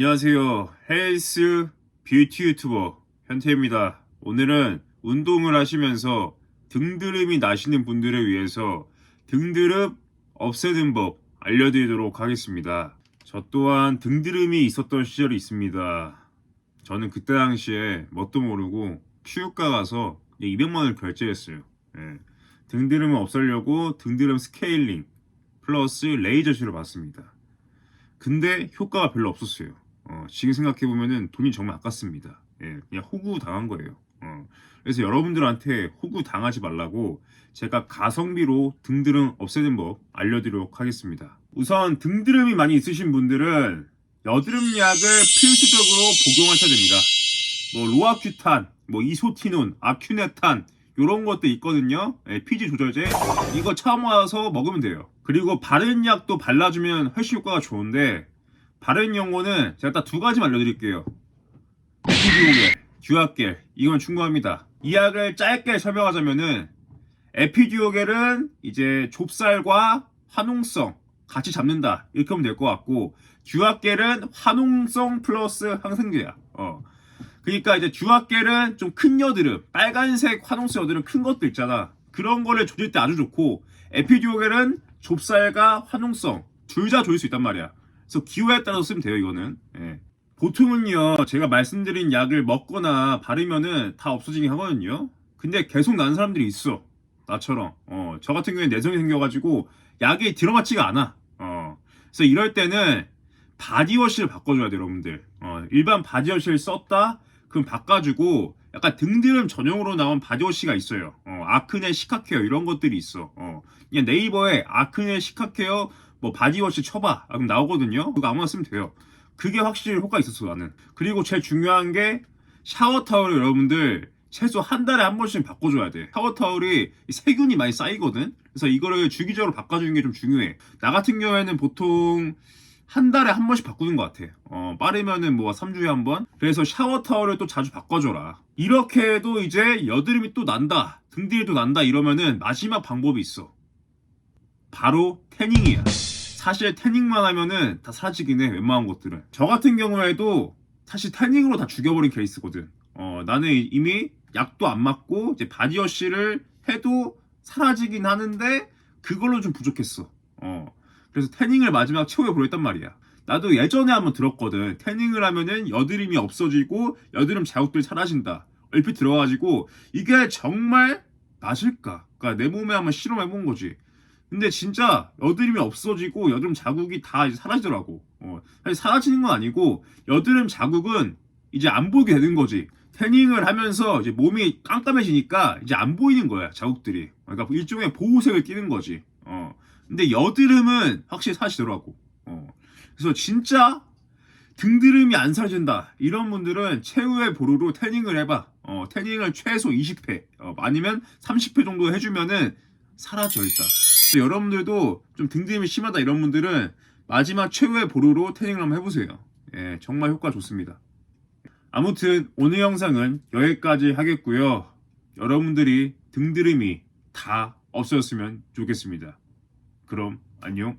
안녕하세요. 헬스 뷰티 유튜버 현태입니다. 오늘은 운동을 하시면서 등드름이 나시는 분들을 위해서 등드름 없애는 법 알려드리도록 하겠습니다. 저 또한 등드름이 있었던 시절이 있습니다. 저는 그때 당시에 뭣도 모르고 피부과 가서 200만 원을 결제했어요. 예. 등드름을 없애려고 등드름 스케일링 플러스 레이저시를 받습니다. 근데 효과가 별로 없었어요. 어, 지금 생각해 보면은 돈이 정말 아깝습니다. 예, 그냥 호구 당한 거예요. 어, 그래서 여러분들한테 호구 당하지 말라고 제가 가성비로 등드름 없애는 법 알려드리도록 하겠습니다. 우선 등드름이 많이 있으신 분들은 여드름 약을 필수적으로 복용하셔야 됩니다. 뭐 로아큐탄, 뭐 이소티논, 아큐네탄 이런 것도 있거든요. 예, 피지 조절제 이거 처음 와서 먹으면 돼요. 그리고 바른 약도 발라주면 훨씬 효과가 좋은데 바른 연고는 제가 딱 두 가지만 알려드릴게요. 에피듀오겔, 듀아겔 이건 충분합니다. 이 약을 짧게 설명하자면은 에피듀오겔은 이제 좁쌀과 화농성 같이 잡는다 이렇게 하면 될 것 같고 듀아겔은 화농성 플러스 항생제야. 어. 그러니까 이제 듀아겔은 좀 큰 여드름, 빨간색 화농성 여드름 큰 것도 있잖아. 그런 거를 조질 때 아주 좋고 에피듀오겔은 좁쌀과 화농성 둘 다 조일 수 있단 말이야. 그래서 기호에 따라서 쓰면 돼요, 이거는. 예. 보통은요, 제가 말씀드린 약을 먹거나 바르면은 다 없어지긴 하거든요. 근데 계속 나는 사람들이 있어. 나처럼. 어, 저 같은 경우에 내성이 생겨가지고 약이 들어맞지가 않아. 어. 그래서 이럴 때는 바디워시를 바꿔줘야 돼요, 여러분들. 어, 일반 바디워시를 썼다? 그럼 바꿔주고 약간 등드름 전용으로 나온 바디워시가 있어요. 어, 아크네 시카케어 이런 것들이 있어. 어, 그냥 네이버에 아크네 시카케어 뭐 바디워시 쳐봐. 아, 그럼 나오거든요. 그거 아무나 쓰면 돼요. 그게 확실히 효과 있었어 나는. 그리고 제일 중요한 게 샤워 타월을 여러분들 최소 한 달에 한 번씩 바꿔줘야 돼. 샤워 타월이 세균이 많이 쌓이거든. 그래서 이거를 주기적으로 바꿔주는 게 좀 중요해. 나 같은 경우에는 보통 한 달에 한 번씩 바꾸는 것 같아. 어, 빠르면은 뭐 3주에 한 번? 그래서 샤워 타월을 또 자주 바꿔줘라. 이렇게 해도 이제 여드름이 또 난다. 등뒤에도 난다 이러면은 마지막 방법이 있어. 바로 태닝이야. 사실 태닝만 하면은 다 사라지긴 해, 웬만한 것들은. 저 같은 경우에도 사실 태닝으로 다 죽여버린 케이스거든. 어, 나는 이미 약도 안 맞고 이제 바디워시를 해도 사라지긴 하는데 그걸로 좀 부족했어. 어. 그래서 태닝을 마지막 최후에 보냈단 말이야. 나도 예전에 한번 들었거든. 태닝을 하면은 여드름이 없어지고 여드름 자국들이 사라진다. 얼핏 들어가지고 이게 정말 맞을까? 그러니까 내 몸에 한번 실험해본 거지. 근데 진짜 여드름이 없어지고 여드름 자국이 다 사라지더라고. 어, 사실 사라지는 건 아니고 여드름 자국은 이제 안 보이게 되는 거지. 태닝을 하면서 이제 몸이 깜깜해지니까 이제 안 보이는 거야 자국들이. 그러니까 일종의 보호색을 띠는 거지. 어. 근데 여드름은 확실히 사라지더라고. 어. 그래서 진짜 등드름이 안 사라진다. 이런 분들은 최후의 보루로 태닝을 해봐. 어, 태닝을 최소 20회, 어, 아니면 30회 정도 해주면은 사라져 일단. 여러분들도 좀 등드름이 심하다 이런 분들은 마지막 최후의 보루로 태닝을 한번 해보세요. 예, 정말 효과 좋습니다. 아무튼 오늘 영상은 여기까지 하겠고요. 여러분들이 등드름이 다 없어졌으면 좋겠습니다. 그럼 안녕.